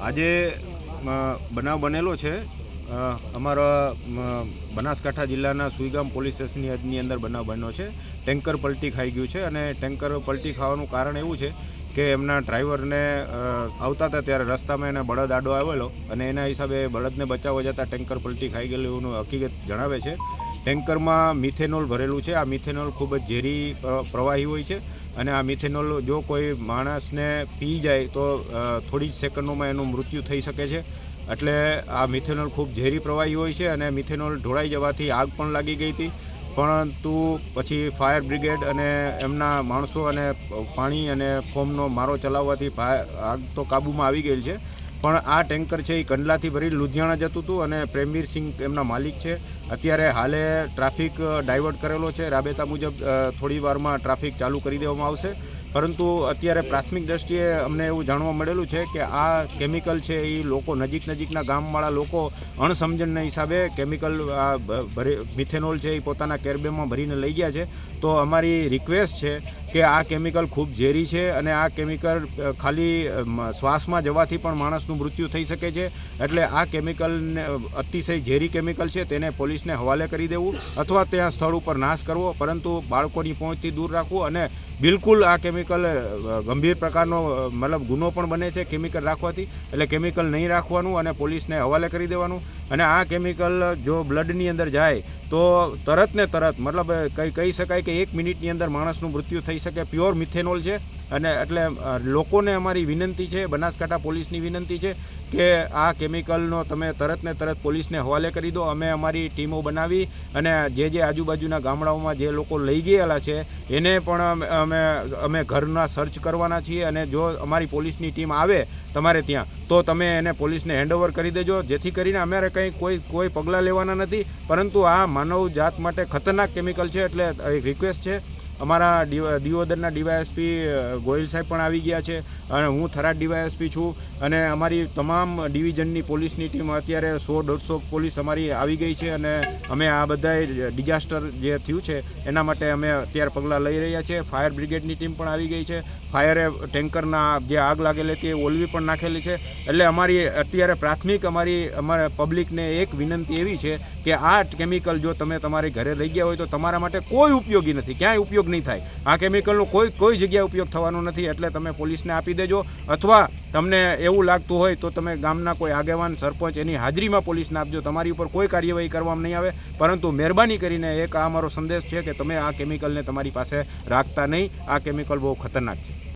આજે બનાવ બનેલો છે. અમારા બનાસકાંઠા જિલ્લાના સુઈગામ પોલીસ સ્ટેશનની અંદર બનાવ બન્યો છે. ટેન્કર પલટી ખાઈ ગયું છે અને ટેન્કર પલટી ખાવાનું કારણ એવું છે કે એમના ડ્રાઈવરને આવતા હતા ત્યારે રસ્તામાં એને બળદ આડો આવેલો અને એના હિસાબે બળદને બચાવવા જતાં ટેન્કર પલટી ખાઈ ગયેલું હકીકત જણાવે છે. ટેન્કરમાં મિથેનોલ ભરેલું છે. આ મિથેનોલ ખૂબ જ ઝેરી પ્રવાહી હોય છે અને આ મિથેનોલ જો કોઈ માણસને પી જાય તો થોડી જ સેકન્ડોમાં એનું મૃત્યુ થઈ શકે છે. એટલે આ મિથેનોલ ખૂબ ઝેરી પ્રવાહી હોય છે અને મિથેનોલ ઢોળાઈ જવાથી આગ પણ લાગી ગઈ હતી. પરંતુ પછી ફાયર બ્રિગેડ અને એમના માણસો અને પાણી અને ફોમનો મારો ચલાવવાથી આગ તો કાબૂમાં આવી ગયેલ છે. પણ આ ટેન્કર છે એ કંડલાથી ભરી લુધિયાણા જતું હતું અને પ્રેમવીર સિંહ એમના માલિક છે. અત્યારે હાલે ટ્રાફિક ડાયવર્ટ કરેલો છે. રાબેતા મુજબ થોડી વારમાં ટ્રાફિક ચાલુ કરી દેવામાં આવશે. પરંતુ અત્યારે પ્રાથમિક દ્રષ્ટિએ અમને એવું જાણવા મળેલું છે કે આ કેમિકલ છે એ લોકો નજીક નજીકના ગામવાળા લોકો અણસમજણના હિસાબે કેમિકલ મિથેનોલ છે એ પોતાના કેરબેમાં ભરીને લઈ ગયા છે. તો અમારી રિક્વેસ્ટ છે કે આ કેમિકલ ખૂબ ઝેરી છે અને આ કેમિકલ ખાલી શ્વાસમાં જવાથી પણ માણસનું મૃત્યુ થઈ શકે છે. એટલે આ કેમિકલને, અતિશય ઝેરી કેમિકલ છે તેને પોલીસને હવાલે કરી દેવું અથવા ત્યાં સ્થળ ઉપર નાશ કરવો. પરંતુ બાળકોની પહોંચથી દૂર રાખવું અને બિલકુલ આ કેમિકલ અ, ગંભીર પ્રકારનો મતલબ ગુનો પણ બને છે કેમિકલ રાખવાથી. એટલે કેમિકલ નહીં રાખવાનું અને પોલીસને હવાલે કરી દેવાનું. અને આ કેમિકલ જો બ્લડની અંદર જાય તો તરત ને તરત મતલબ કહી કહી શકાય કે એક મિનિટની અંદર માણસનું મૃત્યુ થઈ શકે. પ્યોર મિથેનોલ છે. અને એટલે લોકોને અમારી વિનંતી છે બનાસકાંઠા પોલીસની વિનંતી છે કે આ કેમિકલનો તમે તરત ને તરત પોલીસને હવાલે કરી દો. અમે અમારી ટીમો બનાવી અને જે જે આજુબાજુના ગામડાઓમાં જે લોકો લઈ ગયેલા છે એને પણ અમે અમે ઘરના સર્ચ કરવાના છીએ અને જો અમારી પોલીસની ટીમ આવે તમારે ત્યાં, તો તમે એને પોલીસને હેન્ડઓવર કરી દેજો. જેથી કરીને અમારે કંઈ કોઈ કોઈ પગલાં લેવાના નથી. પરંતુ આ માનવ જાત માટે ખતરનાક કેમિકલ છે એટલે એક રિક્વેસ્ટ છે. અમારા દિવોદરના ડીવાયએસપી ગોયલ સાહેબ પણ આવી ગયા છે અને હું થરાદ ડીવાયએસપી છું અને અમારી તમામ ડિવિઝનની પોલીસની ટીમ અત્યારે સો દોઢસો પોલીસ અમારી આવી ગઈ છે અને અમે આ બધાએ ડિઝાસ્ટર જે થયું છે એના માટે અમે અત્યારે પગલાં લઈ રહ્યા છીએ. ફાયર બ્રિગેડની ટીમ પણ આવી ગઈ છે. ફાયરે ટેન્કરના જે આગ લાગેલી હતી એ ઓલવી પણ નાખેલી છે. એટલે અમારી અત્યારે પ્રાથમિક અમારી, અમારા પબ્લિકને એક વિનંતી એવી છે કે આ કેમિકલ જો તમે તમારી ઘરે લઈ ગયા હોય તો તમારા માટે કોઈ ઉપયોગી નથી. ક્યાંય નહીં થાય. આ કેમિકલનો કોઈ કોઈ જગ્યાએ ઉપયોગ થવાનો નથી, એટલે તમે પોલીસને આપી દેજો. અથવા તમને એવું લાગતું હોય તો તમે ગામના કોઈ આગેવાન, સરપંચ એની હાજરીમાં પોલીસને આપજો. તમારી ઉપર કોઈ કાર્યવાહી કરવામાં નહીં આવે. પરંતુ મહેરબાની કરીને એક આ અમારો સંદેશ છે કે તમે આ કેમિકલને તમારી પાસે રાખતા નહીં. આ કેમિકલ બહુ ખતરનાક છે.